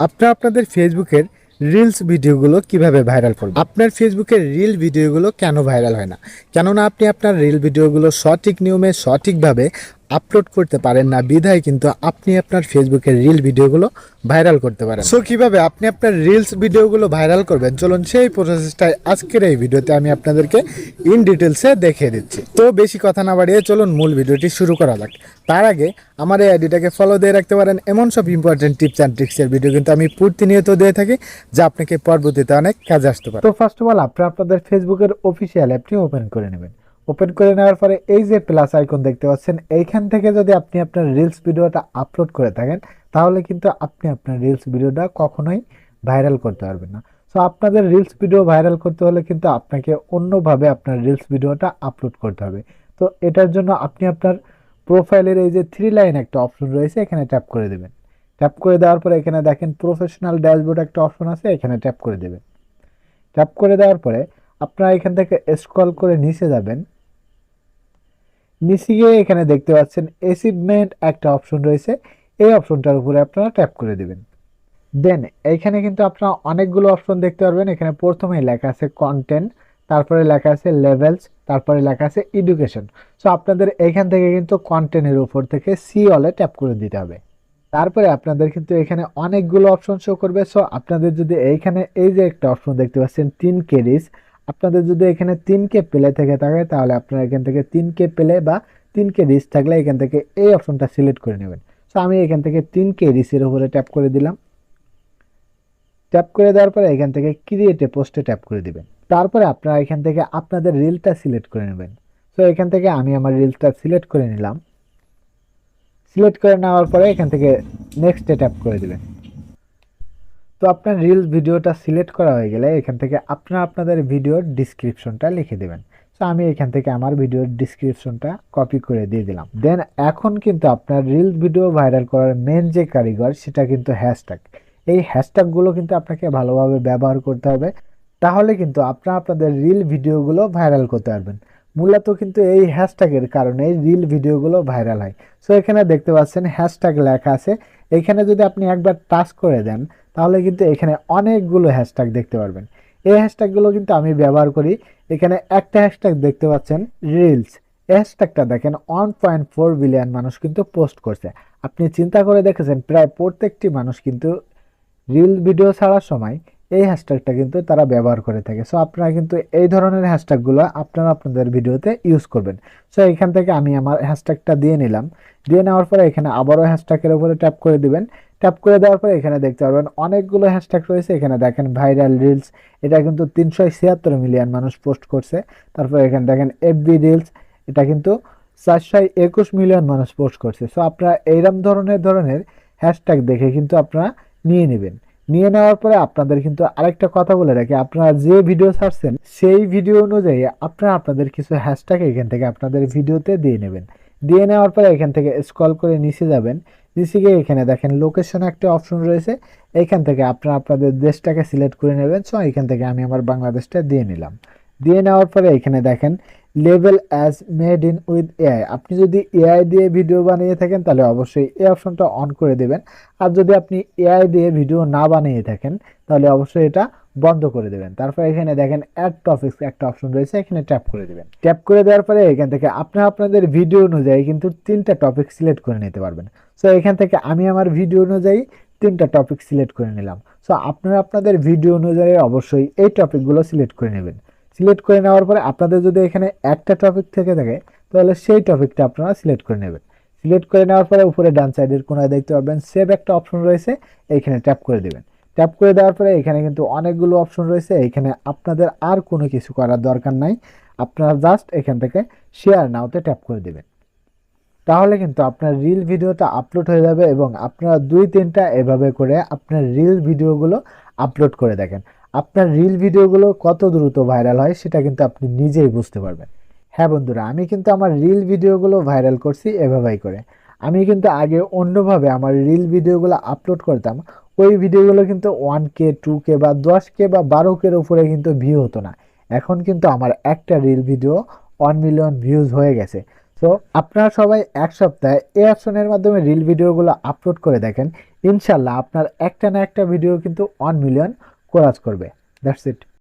আপনারা আপনাদের ফেসবুকের রিলস ভিডিওগুলো কীভাবে ভাইরাল করবেন? আপনার ফেসবুকের রিল ভিডিওগুলো কেন ভাইরাল হয় না? কেননা আপনি আপনার রিল ভিডিওগুলো সঠিক নিয়মে, সঠিকভাবে আপলোড করতে পারেন না। বিধায় কিন্তু আপনি আপনার ফেসবুকের রিল ভিডিওগুলো ভাইরাল করতে পারেন। সো কীভাবে আপনি আপনার রিলস ভিডিওগুলো ভাইরাল করবেন? চলুন সেই প্রসেসটাই আজকের এই ভিডিওতে আমি আপনাদেরকে ইন ডিটেলসে দেখিয়ে দিচ্ছি। তো বেশি কথা না বাড়িয়ে চলুন মূল ভিডিওটি শুরু করা যাক। তার আগে আমার এই আইডিটাকে ফলো দিয়ে রাখতে পারেন। এমন সব ইম্পর্টেন্ট টিপস অ্যান্ড ট্রিক্সের ভিডিও কিন্তু আমি প্রতিনিয়ত দিয়ে থাকি যা আপনাকে পরবর্তীতে অনেক কাজে আসতে পারে। তো ফার্স্ট অফ অল আপনারা আপনাদের ফেসবুকের অফিসিয়াল অ্যাপটি ওপেন করে নেবেন। ওপেন করে নেওয়ার পরে এই যে প্লাস আইকন দেখতে পাচ্ছেন, এইখান থেকে যদি আপনি আপনার রিলস ভিডিওটা আপলোড করে থাকেন, তাহলে কিন্তু আপনি আপনার রিলস ভিডিওটা কখনোই ভাইরাল করতে পারবেন না। সো আপনাদের রিলস ভিডিও ভাইরাল করতে হলে কিন্তু আপনাকে অন্যভাবে আপনার রিলস ভিডিওটা আপলোড করতে হবে। তো এটার জন্য আপনি আপনার প্রোফাইলের এই যে থ্রি লাইন একটা অপশন রয়েছে, এখানে ট্যাপ করে দেবেন। ট্যাপ করে দেওয়ার পরে এখানে দেখেন প্রফেশনাল ড্যাশবোর্ড একটা অপশন আছে, এখানে ট্যাপ করে দেবেন। ট্যাপ করে দেওয়ার পরে আপনারা এখান থেকে স্ক্রল করে নিচে যাবেন। নিচে গিয়ে এখানে দেখতে পাচ্ছেন অ্যাচিভমেন্ট একটা অপশন রয়েছে। এই অপশনটার উপরে আপনারা ট্যাপ করে দেবেন। দেন এইখানে কিন্তু আপনারা অনেকগুলো অপশন দেখতে পারবেন। এখানে প্রথমেই লেখা আছে কন্টেন্ট তারপরে লেখা আছে লেভেলস তারপরে লেখা আছে এডুকেশন সো আপনাদের এখান থেকে কিন্তু কন্টেন্টের উপর থেকে সি অলে ট্যাপ করে দিতে হবে। তারপরে আপনাদের কিন্তু এখানে অনেকগুলো অপশন শো করবে। সো আপনাদের যদি এইখানে এই যে একটা অপশন দেখতে পাচ্ছেন, তিন কেরিস আপনাদের যদি এখানে তিন কে পেলে থেকে থাকে, তাহলে আপনারা এখান থেকে তিন কে পেলে বা তিন কে রিস থাকলে এখান থেকে এই অপশনটা সিলেক্ট করে নেবেন। সো আমি এখান থেকে তিন কে রিসের উপরে ট্যাপ করে দিলাম। ট্যাপ করে দেওয়ার পরে এখান থেকে ক্রিয়েটে পোস্টে ট্যাপ করে দিবেন। তারপরে আপনারা এখান থেকে আপনাদের রিলটা সিলেক্ট করে নেবেন। সো এখান থেকে আমি আমার রিলটা সিলেক্ট করে নিলাম। সিলেক্ট করে নেওয়ার পরে এখান থেকে নেক্সটে ট্যাপ করে দিবেন। তো আপনার রিলস ভিডিওটা সিলেক্ট করা হয়ে গেলে এখান থেকে আপনারা আপনাদের ভিডিওর ডিসক্রিপশনটা লিখে দেবেন। তো আমি এখান থেকে আমার ভিডিওর ডিসক্রিপশনটা কপি করে দিয়ে দিলাম। দেন এখন কিন্তু আপনার রিলস ভিডিও ভাইরাল করার মেন যে কারিগর, সেটা কিন্তু হ্যাশট্যাগ এই হ্যাশট্যাগুলো কিন্তু আপনাকে ভালোভাবে ব্যবহার করতে হবে। তাহলে কিন্তু আপনারা আপনাদের রিল ভিডিওগুলো ভাইরাল করতে পারবেন। মূলত কিন্তু এই হ্যাশট্যাগের কারণে রিল ভিডিওগুলো ভাইরাল হয়। সো এখানে দেখতে পাচ্ছেন হ্যাশট্যাগ লেখা আছে। এখানে যদি আপনি একবার টাচ করে দেন, তাহলে কিন্তু এখানে অনেকগুলো হ্যাশট্যাগ দেখতে পারবেন। এই হ্যাশট্যাগুলো কিন্তু আমি ব্যবহার করি। এখানে একটা হ্যাশট্যাগ দেখতে পাচ্ছেন রিলস হ্যাশট্যাগটা দেখেন ওয়ান পয়েন্ট ফোর বিলিয়ন মানুষ কিন্তু পোস্ট করছে। আপনি চিন্তা করে দেখেছেন, প্রায় প্রত্যেকটি মানুষ কিন্তু রিল ভিডিও ছাড়ার সময় এই হ্যাশট্যাগটা কিন্তু তারা ব্যবহার করে থাকে। সো আপনারা কিন্তু এই ধরনের হ্যাশট্যাগুলো আপনারা আপনাদের ভিডিওতে ইউজ করবেন। সো এখান থেকে আমি আমার হ্যাশট্যাগটা দিয়ে নিলাম। দিয়ে নেওয়ার পরে এখানে আবারও হ্যাশট্যাগের উপরে ট্যাপ করে দিবেন। ট্যাপ করে দেওয়ার পরে এখানে দেখতে পারবেন অনেকগুলো হ্যাশট্যাগ রয়েছে। এখানে দেখেন ভাইরাল রিলস এটা কিন্তু তিনশো ছিয়াত্তর মিলিয়ন মানুষ পোস্ট করছে। তারপরে এখানে দেখেন এফবি রিলস এটা কিন্তু চারশো একুশ মিলিয়ন মানুষ পোস্ট করছে। সো আপনারা এইরকম ধরনের ধরনের হ্যাশট্যাগ দেখে কিন্তু আপনারা নিয়ে নেবেন। নিয়ে নেওয়ার পরে আপনাদের কিন্তু আরেকটা কথা বলে রাখি। আপনারা যে ভিডিও ছাড়ছেন, সেই ভিডিও অনুযায়ী আপনারা আপনাদের কিছু হ্যাশট্যাগ এখান থেকে আপনাদের ভিডিওতে দিয়ে নেবেন। দিয়ে নেওয়ার পরে এখান থেকে স্ক্রল করে নিচে যাবেন। নিচে গিয়ে এখানে দেখেন লোকেশন একটা অপশন রয়েছে। এখান থেকে আপনারা আপনাদের দেশটাকে সিলেক্ট করে নেবেন। সো এখান থেকে আমি আমার বাংলাদেশটা দিয়ে নিলাম। দিয়ে নেওয়ার পরে এখানে দেখেন level as made in with AI আপনি যদি এআই দিয়ে ভিডিও বানিয়ে থাকেন, তাহলে অবশ্যই এই অপশনটা অন করে দেবেন। আর যদি আপনি এআই দিয়ে ভিডিও না বানিয়ে থাকেন, তাহলে অবশ্যই এটা বন্ধ করে দেবেন। তারপর এখানে দেখেন অ্যাড টপিক্স একটা অপশন রয়েছে, এখানে ট্যাপ করে দেবেন। ট্যাপ করে দেওয়ার পরে এখান থেকে আপনারা আপনাদের ভিডিও অনুযায়ী কিন্তু তিনটা টপিক সিলেক্ট করে নিতে পারবেন। সো এখান থেকে আমি আমার ভিডিও অনুযায়ী তিনটা টপিক সিলেক্ট করে নিলাম। সো আপনারা আপনাদের ভিডিও অনুযায়ী অবশ্যই এই টপিকগুলো সিলেক্ট করে নেবেন। সিলেক্ট করে নেওয়ার পরে আপনাদের যদি এখানে একটা টপিক থেকে থাকে, তাহলে সেই টপিকটা আপনারা সিলেক্ট করে নেবেন। সিলেক্ট করে নেওয়ার পরে উপরে ডান সাইডের কোনায় দেখতে পারবেন সেভ একটা অপশন রয়েছে, এইখানে ট্যাপ করে দেবেন। ট্যাপ করে দেওয়ার পরে এখানে কিন্তু অনেকগুলো অপশন রয়েছে, এখানে আপনাদের আর কোনো কিছু করার দরকার নাই। আপনারা জাস্ট এখান থেকে শেয়ার নাওতে ট্যাপ করে দেবেন। তাহলে কিন্তু আপনার রিল ভিডিওটা আপলোড হয়ে যাবে এবং আপনারা দুই তিনটা এভাবে করে আপনার রিল ভিডিওগুলো আপলোড করে দেখেন। আপনার রিল ভিডিওগুলো কত দ্রুত ভাইরাল হয় সেটা কিন্তু আপনি নিজেই বুঝতে পারবেন। হ্যাঁ বন্ধুরা, আমি কিন্তু আমার রিল ভিডিওগুলো ভাইরাল করছি এভাবেই করে। আমি কিন্তু আগে অন্যভাবে আমার রিল ভিডিওগুলো আপলোড করতাম, ওই ভিডিওগুলো কিন্তু ওয়ান কে টু কে বা দশ কে বা বারো কের উপরে কিন্তু ভিউ হতো না। এখন কিন্তু আমার একটা reel video one million views হয়ে গেছে। সো আপনারা সবাই এক সপ্তাহে এই অপশনের মাধ্যমে রিল ভিডিওগুলো আপলোড করে দেখেন। ইনশাল্লাহ আপনার একটা না একটা ভিডিও কিন্তু ওয়ান মিলিয়ন কোরাজ করবে। That's it